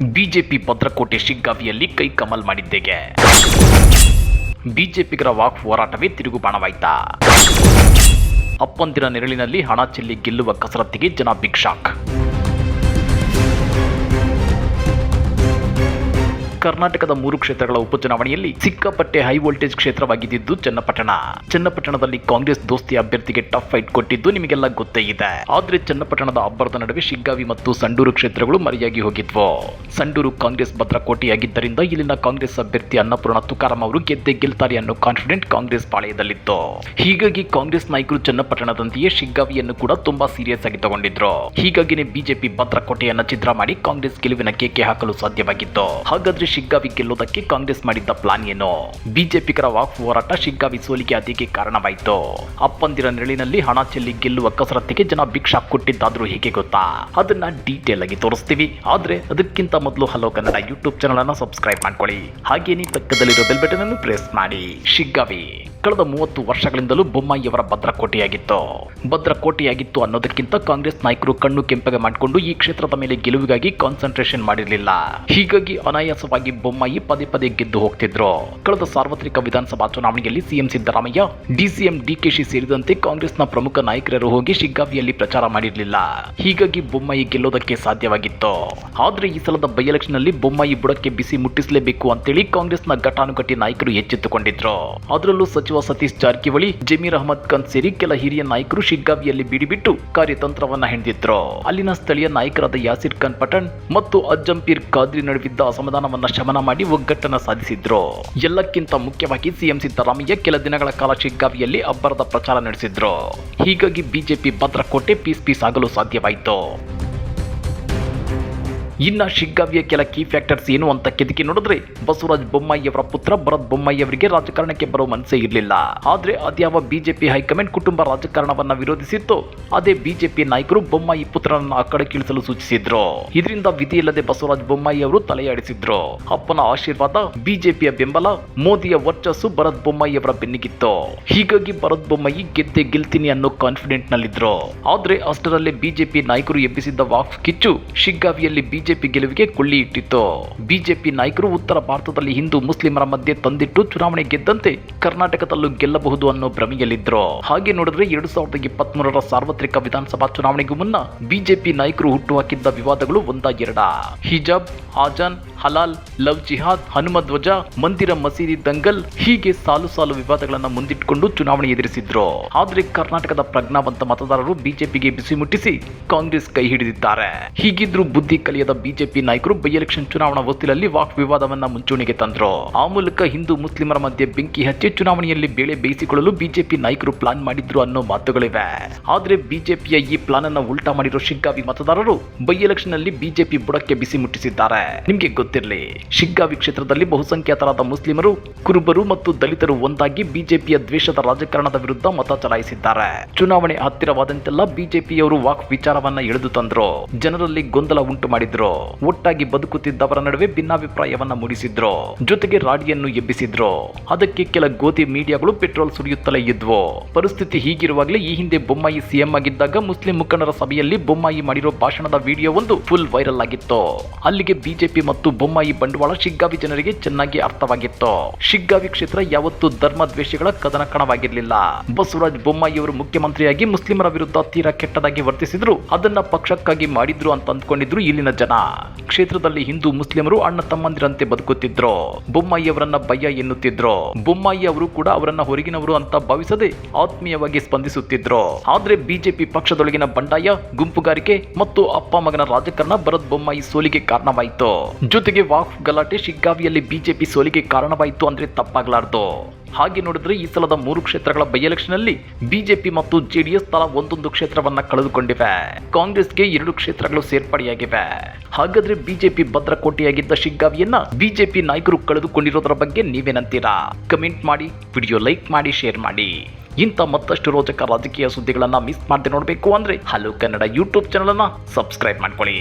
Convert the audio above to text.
BJP ಭದ್ರಕೋಟೆ ಶಿಗ್ಗಾವಿಯಲ್ಲಿ ಕೈ Kamal ಮಾಡಿದ್ದೇಗೆ. ಬಿಜೆಪಿಗರ walk ಹೋರಾಟವೇ ತಿರುಗು ಬಾಣವಾಯ್ತಾ? ಅಪ್ಪಂದಿರ ನೆರಳಿನಲ್ಲಿ ಹಣ ಚೆಲ್ಲಿ ಗೆಲ್ಲುವ ಕಸರತ್ತಿಗೆ ಜನ ಬಿಗ್ ಶಾಕ್ ಕರ್ನಾಟಕದ ಮೂರು ಕ್ಷೇತ್ರಗಳ ಉಪಚುನಾವಣೆಯಲ್ಲಿ ಸಿಕ್ಕಾಪಟ್ಟೆ ಹೈ ವೋಲ್ಟೇಜ್ ಕ್ಷೇತ್ರವಾಗಿದ್ದು ಚನ್ನಪಟ್ಟಣ. ಚನ್ನಪಟ್ಟಣದಲ್ಲಿ ಕಾಂಗ್ರೆಸ್ ದೋಸ್ತಿ ಅಭ್ಯರ್ಥಿಗೆ ಟಫ್ ಫೈಟ್ ಕೊಟ್ಟಿದ್ದು ನಿಮಗೆಲ್ಲ ಗೊತ್ತೇ ಇದೆ. ಆದ್ರೆ ಚನ್ನಪಟ್ಟಣದ ಅಬ್ಬರದ ನಡುವೆ ಶಿಗ್ಗಾವಿ ಮತ್ತು ಸಂಡೂರು ಕ್ಷೇತ್ರಗಳು ಮರೆಯಾಗಿ ಹೋಗಿದ್ವು. ಸಂಡೂರು ಕಾಂಗ್ರೆಸ್ ಭದ್ರಕೋಟೆಯಾಗಿದ್ದರಿಂದ ಇಲ್ಲಿನ ಕಾಂಗ್ರೆಸ್ ಅಭ್ಯರ್ಥಿ ಅನ್ನಪೂರ್ಣ ತುಕಾರಾಮ್ ಅವರು ಗೆದ್ದೆ ಗೆಲ್ತಾರೆ ಅನ್ನೋ ಕಾನ್ಫಿಡೆಂಟ್ ಕಾಂಗ್ರೆಸ್ ಪಾಳೆಯದಲ್ಲಿತ್ತು. ಹೀಗಾಗಿ ಕಾಂಗ್ರೆಸ್ ನಾಯಕರು ಚನ್ನಪಟ್ಟಣದಂತೆಯೇ ಶಿಗ್ಗಾವಿಯನ್ನು ಕೂಡ ತುಂಬಾ ಸೀರಿಯಸ್ ಆಗಿ ತಗೊಂಡಿದ್ರು. ಹೀಗಾಗಿನೇ ಬಿಜೆಪಿ ಭದ್ರಕೋಟೆಯನ್ನ ಚಿತ್ರ ಮಾಡಿ ಕಾಂಗ್ರೆಸ್ ಗೆಲುವಿನ ಕೇಕೆ ಹಾಕಲು ಸಾಧ್ಯವಾಗಿತ್ತು. ಹಾಗಾದ್ರೆ ಶಿಗ್ಗಾವಿ ಗೆಲ್ಲೋದಕ್ಕೆ ಕಾಂಗ್ರೆಸ್ ಮಾಡಿದ್ದ ಪ್ಲಾನ್ ಏನು? ಬಿಜೆಪಿಗರ ವಾಕ್ ಹೋರಾಟ ಶಿಗ್ಗಾವಿ ಸೋಲಿಗೆ ಅದಕ್ಕೆ ಕಾರಣವಾಯಿತು. ಅಪ್ಪಂದಿರ ನೆರಳಿನಲ್ಲಿ ಹಣ ಚೆಲ್ಲಿ ಗೆಲ್ಲುವ ಕಸರತ್ತಿಗೆ ಜನ ಭಿಕ್ಷಾ ಕೊಟ್ಟಿದ್ದಾದ್ರೂ ಹೇಗೆ ಗೊತ್ತಾ? ಅದನ್ನ ಡೀಟೇಲ್ ಆಗಿ ತೋರಿಸ್ತೀವಿ. ಆದ್ರೆ ಅದಕ್ಕಿಂತ ಮೊದಲು ಹಲೋ ಕನ್ನಡ ಯೂಟ್ಯೂಬ್ ಚಾನಲ್ ಅನ್ನ ಸಬ್ಸ್ಕ್ರೈಬ್ ಮಾಡ್ಕೊಳ್ಳಿ. ಹಾಗೇನೇ ಪಕ್ಕದಲ್ಲಿರೋ ಬೆಲ್ ಬಟನ್ ಅನ್ನು ಪ್ರೆಸ್ ಮಾಡಿ. ಶಿಗ್ಗಾವಿ. ಕಳೆದ ಮೂವತ್ತು ವರ್ಷಗಳಿಂದಲೂ ಬೊಮ್ಮಾಯಿಯವರ ಭದ್ರಕೋಟೆಯಾಗಿತ್ತು. ಭದ್ರಕೋಟೆಯಾಗಿತ್ತು ಅನ್ನೋದಕ್ಕಿಂತ ಕಾಂಗ್ರೆಸ್ ನಾಯಕರು ಕಣ್ಣು ಕೆಂಪಗೆ ಮಾಡಿಕೊಂಡು ಈ ಕ್ಷೇತ್ರದ ಮೇಲೆ ಗೆಲುವಿಗಾಗಿ ಕಾನ್ಸಂಟ್ರೇಷನ್ ಮಾಡಿರಲಿಲ್ಲ. ಹೀಗಾಗಿ ಅನಾಯಾಸವಾಗಿ ಬೊಮ್ಮಾಯಿ ಪದೇ ಪದೇ ಗೆದ್ದು ಹೋಗ್ತಿದ್ರು. ಕಳೆದ ಸಾರ್ವತ್ರಿಕ ವಿಧಾನಸಭಾ ಚುನಾವಣೆಯಲ್ಲಿ ಸಿಎಂ ಸಿದ್ದರಾಮಯ್ಯ, ಡಿಸಿಎಂ ಡಿಕೆಶಿ ಸೇರಿದಂತೆ ಕಾಂಗ್ರೆಸ್ನ ಪ್ರಮುಖ ನಾಯಕರರು ಹೋಗಿ ಶಿಗ್ಗಾವಿಯಲ್ಲಿ ಪ್ರಚಾರ ಮಾಡಿರಲಿಲ್ಲ. ಹೀಗಾಗಿ ಬೊಮ್ಮಾಯಿ ಗೆಲ್ಲೋದಕ್ಕೆ ಸಾಧ್ಯವಾಗಿತ್ತು. ಆದ್ರೆ ಈ ಸಲದ ಬೈ ಎಲೆಕ್ಷನ್ ಅಲ್ಲಿ ಬೊಮ್ಮಾಯಿ ಬುಡಕ್ಕೆ ಬಿಸಿ ಮುಟ್ಟಿಸಲೇಬೇಕು ಅಂತೇಳಿ ಕಾಂಗ್ರೆಸ್ನ ಘಟಾನುಘಟಿ ನಾಯಕರು ಎಚ್ಚೆತ್ತುಕೊಂಡಿದ್ರು. ಅದರಲ್ಲೂ ಸಚಿವ ಸತೀಶ್ ಜಾರಕಿಹೊಳಿ, ಜಮೀರ್ ಅಹಮದ್ ಖಾನ್ ಸೇರಿ ಕೆಲ ಹಿರಿಯ ನಾಯಕರು ಶಿಗ್ಗಾವಿಯಲ್ಲಿ ಬೀಡಿಬಿಟ್ಟು ಕಾರ್ಯತಂತ್ರವನ್ನ ಹೆಂಡಿದ್ರು. ಅಲ್ಲಿನ ಸ್ಥಳೀಯ ನಾಯಕರಾದ ಯಾಸಿರ್ ಖಾನ್ ಪಠಣ್ ಮತ್ತು ಅಜ್ಜಂಪೀರ್ ಖಾದ್ರಿ ನಡುವಿದ್ದ ಅಸಮಾಧಾನವನ್ನ ಶಮನ ಮಾಡಿ ಒಗ್ಗಟ್ಟನ್ನ ಸಾಧಿಸಿದ್ರು. ಎಲ್ಲಕ್ಕಿಂತ ಮುಖ್ಯವಾಗಿ ಸಿಎಂ ಸಿದ್ದರಾಮಯ್ಯ ಕೆಲ ದಿನಗಳ ಕಾಲ ಶಿಗ್ಗಾವಿಯಲ್ಲಿ ಅಬ್ಬರದ ಪ್ರಚಾರ ನಡೆಸಿದ್ರು. ಹೀಗಾಗಿ ಬಿಜೆಪಿ ಭದ್ರಕೋಟೆ ಪೀಸ್ ಪೀಸ್ ಆಗಲು ಸಾಧ್ಯವಾಯಿತು. ಇನ್ನ ಶಿಗ್ಗಾವಿಯ ಕೆಲ ಕೀ ಫ್ಯಾಕ್ಟರ್ಸ್ ಏನು ಅಂತ ಕೆದಕಿ ನೋಡಿದ್ರೆ, ಬಸವರಾಜ ಬೊಮ್ಮಾಯಿಯವರ ಪುತ್ರ ಭರತ್ ಬೊಮ್ಮಾಯಿಯವರಿಗೆ ರಾಜಕಾರಣಕ್ಕೆ ಬರೋ ಮನಸ್ಸೇ ಇರಲಿಲ್ಲ. ಆದ್ರೆ ಅದ್ಯಾವ ಬಿಜೆಪಿ ಹೈಕಮಾಂಡ್ ಕುಟುಂಬ ರಾಜಕಾರಣವನ್ನ ವಿರೋಧಿಸಿತ್ತು, ಅದೇ ಬಿಜೆಪಿ ನಾಯಕರು ಬೊಮ್ಮಾಯಿ ಪುತ್ರನನ್ನ ಆ ಕಡೆ ಕೀಳಿಸಲು ಸೂಚಿಸಿದ್ರು. ಇದರಿಂದ ವಿಧಿಯಿಲ್ಲದೆ ಬಸವರಾಜ ಬೊಮ್ಮಾಯಿ ಅವರು ತಲೆಯಾಡಿಸಿದ್ರು. ಅಪ್ಪನ ಆಶೀರ್ವಾದ ಬಿಜೆಪಿಯ ಬೆಂಬಲ, ಮೋದಿಯ ವರ್ಚಸ್ಸು ಭರತ್ ಬೊಮ್ಮಾಯಿಯವರ ಬೆನ್ನಿಗಿತ್ತು. ಹೀಗಾಗಿ ಭರತ್ ಬೊಮ್ಮಾಯಿ ಗೆದ್ದೆ ಗೆಲ್ತೀನಿ ಅನ್ನೋ ಕಾನ್ಫಿಡೆಂಟ್ ನಲ್ಲಿದ್ರು. ಆದ್ರೆ ಅಷ್ಟರಲ್ಲೇ ಬಿಜೆಪಿ ನಾಯಕರು ಎಬ್ಬಿಸಿದ್ದ ವಾಕ್ ಕಿಚ್ಚು, ಶಿಗ್ಗಾವಿಯಲ್ಲಿ ಬಿಜೆಪಿ ಗೆಲುವಿಗೆ ಕೊಳ್ಳಿ ಇಟ್ಟಿತ್ತು. ಬಿಜೆಪಿ ನಾಯಕರು ಉತ್ತರ ಭಾರತದಲ್ಲಿ ಹಿಂದೂ ಮುಸ್ಲಿಮರ ಮಧ್ಯೆ ತಂದಿಟ್ಟು ಚುನಾವಣೆ ಗೆದ್ದಂತೆ ಕರ್ನಾಟಕದಲ್ಲೂ ಗೆಲ್ಲಬಹುದು ಅನ್ನೋ ಭ್ರಮೆಯಲ್ಲಿದ್ದರು ಹಾಗೆ ನೋಡಿದ್ರೆ ಎರಡು ಸಾವಿರದ ಇಪ್ಪತ್ಮೂರರ ಸಾರ್ವತ್ರಿಕ ವಿಧಾನಸಭಾ ಚುನಾವಣೆಗೂ ಮುನ್ನ ಬಿಜೆಪಿ ನಾಯಕರು ಹುಟ್ಟುಹಾಕಿದ್ದ ವಿವಾದಗಳು ಒಂದ ಎರಡ ಹಿಜಾಬ್ ಆಜಾನ್ ಹಲಾಲ್, ಲವ್ ಜಿಹಾದ್, ಹನುಮ ಧ್ವಜ, ಮಂದಿರ ಮಸೀದಿ ದಂಗಲ್ ಹೀಗೆ ಸಾಲು ಸಾಲು ವಿವಾದಗಳನ್ನು ಮುಂದಿಟ್ಟುಕೊಂಡು ಚುನಾವಣೆ ಎದುರಿಸಿದ್ರು. ಆದ್ರೆ ಕರ್ನಾಟಕದ ಪ್ರಜ್ಞಾವಂತ ಮತದಾರರು ಬಿಜೆಪಿಗೆ ಬಿಸಿ ಮುಟ್ಟಿಸಿ ಕಾಂಗ್ರೆಸ್ ಕೈ ಹಿಡಿದಿದ್ದಾರೆ. ಹೀಗಿದ್ರು ಬುದ್ಧಿ ಕಲಿಯದ ಬಿಜೆಪಿ ನಾಯಕರು ಬೈ ಎಲೆಕ್ಷನ್ ಚುನಾವಣಾ ಹೊಸ್ತಿಲಲ್ಲಿ ವಾಕ್ ವಿವಾದವನ್ನ ಮುಂಚೂಣಿಗೆ ತಂದ್ರು. ಆ ಮೂಲಕ ಹಿಂದೂ ಮುಸ್ಲಿಮರ ಮಧ್ಯೆ ಬೆಂಕಿ ಹಚ್ಚಿ ಚುನಾವಣೆಯಲ್ಲಿ ಬೇಳೆ ಬೇಯಿಸಿಕೊಳ್ಳಲು ಬಿಜೆಪಿ ನಾಯಕರು ಪ್ಲಾನ್ ಮಾಡಿದ್ರು ಅನ್ನೋ ಮಾತುಗಳಿವೆ. ಆದ್ರೆ ಬಿಜೆಪಿಯ ಈ ಪ್ಲಾನ್ ಅನ್ನ ಉಲ್ಟಾ ಮಾಡಿರೋ ಶಿಗ್ಗಾವಿ ಮತದಾರರು ಬೈ ಎಲೆಕ್ಷನ್ನಲ್ಲಿ ಬಿಜೆಪಿ ಬುಡಕ್ಕೆ ಬಿಸಿ ಮುಟ್ಟಿಸಿದ್ದಾರೆ. ನಿಮ್ಗೆ ಗೊತ್ತಿರಲಿ, ಶಿಗ್ಗಾವಿ ಕ್ಷೇತ್ರದಲ್ಲಿ ಬಹುಸಂಖ್ಯಾತರಾದ ಮುಸ್ಲಿಮರು, ಕುರುಬರು ಮತ್ತು ದಲಿತರು ಒಂದಾಗಿ ಬಿಜೆಪಿಯ ದ್ವೇಷದ ರಾಜಕಾರಣದ ವಿರುದ್ಧ ಮತ ಚಲಾಯಿಸಿದ್ದಾರೆ. ಚುನಾವಣೆ ಹತ್ತಿರವಾದಂತೆಲ್ಲ ಬಿಜೆಪಿಯವರು ವಾಕ್ ವಿಚಾರವನ್ನ ಎಳೆದು ತಂದ್ರು. ಜನರಲ್ಲಿ ಗೊಂದಲ ಉಂಟು ಮಾಡಿದ್ರು. ಒಟ್ಟಾಗಿ ಬದುಕುತ್ತಿದ್ದವರ ನಡುವೆ ಭಿನ್ನಾಭಿಪ್ರಾಯವನ್ನ ಮೂಡಿಸಿದ್ರು. ಜೊತೆಗೆ ರಾಡಿಯನ್ನು ಎಬ್ಬಿಸಿದ್ರು. ಅದಕ್ಕೆ ಕೆಲ ಗೋಧಿ ಮೀಡಿಯಾಗಳು ಪೆಟ್ರೋಲ್ ಸುರಿಯುತ್ತಲೇ ಇದ್ವು. ಪರಿಸ್ಥಿತಿ ಹೀಗಿರುವಾಗಲೇ ಈ ಹಿಂದೆ ಬೊಮ್ಮಾಯಿ ಸಿಎಂ ಆಗಿದ್ದಾಗ ಮುಸ್ಲಿಂ ಮುಖಂಡರ ಸಭೆಯಲ್ಲಿ ಬೊಮ್ಮಾಯಿ ಮಾಡಿರೋ ಭಾಷಣದ ವಿಡಿಯೋ ಒಂದು ಫುಲ್ ವೈರಲ್ ಆಗಿತ್ತು. ಅಲ್ಲಿಗೆ ಬಿಜೆಪಿ ಮತ್ತು ಬೊಮ್ಮಾಯಿ ಬಂಡವಾಳ ಶಿಗ್ಗಾವಿ ಜನರಿಗೆ ಚೆನ್ನಾಗಿ ಅರ್ಥವಾಗಿತ್ತು. ಶಿಗ್ಗಾವಿ ಕ್ಷೇತ್ರ ಯಾವತ್ತೂ ಧರ್ಮ ದ್ವೇಷಗಳ ಕದನ ಕಣವಾಗಿರಲಿಲ್ಲ. ಬಸವರಾಜ ಬೊಮ್ಮಾಯಿಯವರು ಮುಖ್ಯಮಂತ್ರಿಯಾಗಿ ಮುಸ್ಲಿಮರ ವಿರುದ್ಧ ತೀರಾ ಕೆಟ್ಟದಾಗಿ ವರ್ತಿಸಿದ್ರು. ಅದನ್ನ ಪಕ್ಷಕ್ಕಾಗಿ ಮಾಡಿದ್ರು ಅಂತ ಅಂದ್ಕೊಂಡಿದ್ರು ಇಲ್ಲಿನ ಜನ. ಕ್ಷೇತ್ರದಲ್ಲಿ ಹಿಂದೂ ಮುಸ್ಲಿಮರು ಅಣ್ಣ ತಮ್ಮಂದಿರಂತೆ ಬದುಕುತ್ತಿದ್ರು ಬೊಮ್ಮಾಯಿಯವರನ್ನ ಭಯ ಎನ್ನುತ್ತಿದ್ರು, ಬೊಮ್ಮಾಯಿ ಅವರು ಕೂಡ ಅವರನ್ನ ಹೊರಗಿನವರು ಅಂತ ಭಾವಿಸದೆ ಆತ್ಮೀಯವಾಗಿ ಸ್ಪಂದಿಸುತ್ತಿದ್ರು. ಆದ್ರೆ ಬಿಜೆಪಿ ಪಕ್ಷದೊಳಗಿನ ಬಂಡಾಯ, ಗುಂಪುಗಾರಿಕೆ ಮತ್ತು ಅಪ್ಪ ಮಗನ ರಾಜಕಾರಣ ಭರತ್ ಬೊಮ್ಮಾಯಿ ಸೋಲಿಗೆ ಕಾರಣವಾಯಿತು. ಜೊತೆಗೆ ವಾಕ್ ಗಲಾಟೆ, ಶಿಗ್ಗಾವಿಯಲ್ಲಿ ಬಿಜೆಪಿ ಸೋಲಿಗೆ ಕಾರಣವಾಯಿತು ಅಂದ್ರೆ ತಪ್ಪಾಗಲಾರ್ದು. ಹಾಗೆ ನೋಡಿದ್ರೆ ಈ ಸಲದ ಮೂರು ಕ್ಷೇತ್ರಗಳ ಬೈ ಎಲೆಕ್ಷನ್ ಅಲ್ಲಿ ಬಿಜೆಪಿ ಮತ್ತು ಜೆಡಿಎಸ್ ತಲಾ ಒಂದೊಂದು ಕ್ಷೇತ್ರವನ್ನ ಕಳೆದುಕೊಂಡಿವೆ. ಕಾಂಗ್ರೆಸ್ಗೆ ಎರಡು ಕ್ಷೇತ್ರಗಳು ಸೇರ್ಪಡೆಯಾಗಿವೆ. ಹಾಗಾದ್ರೆ ಬಿಜೆಪಿ ಭದ್ರಕೋಟೆಯಾಗಿದ್ದ ಶಿಗ್ಗಾವಿಯನ್ನ ಬಿಜೆಪಿ ನಾಯಕರು ಕಳೆದುಕೊಂಡಿರೋದರ ಬಗ್ಗೆ ನೀವೇನಂತೀರಾ ಕಮೆಂಟ್ ಮಾಡಿ, ವಿಡಿಯೋ ಲೈಕ್ ಮಾಡಿ, ಶೇರ್ ಮಾಡಿ. ಇಂಥ ಮತ್ತಷ್ಟು ರೋಚಕ ರಾಜಕೀಯ ಸುದ್ದಿಗಳನ್ನ ಮಿಸ್ ಮಾಡದೆ ನೋಡಬೇಕು ಅಂದ್ರೆ ಹಲೋ ಕನ್ನಡ ಯೂಟ್ಯೂಬ್ ಚಾನಲ್ ಅನ್ನ ಸಬ್ಸ್ಕ್ರೈಬ್ ಮಾಡ್ಕೊಳ್ಳಿ.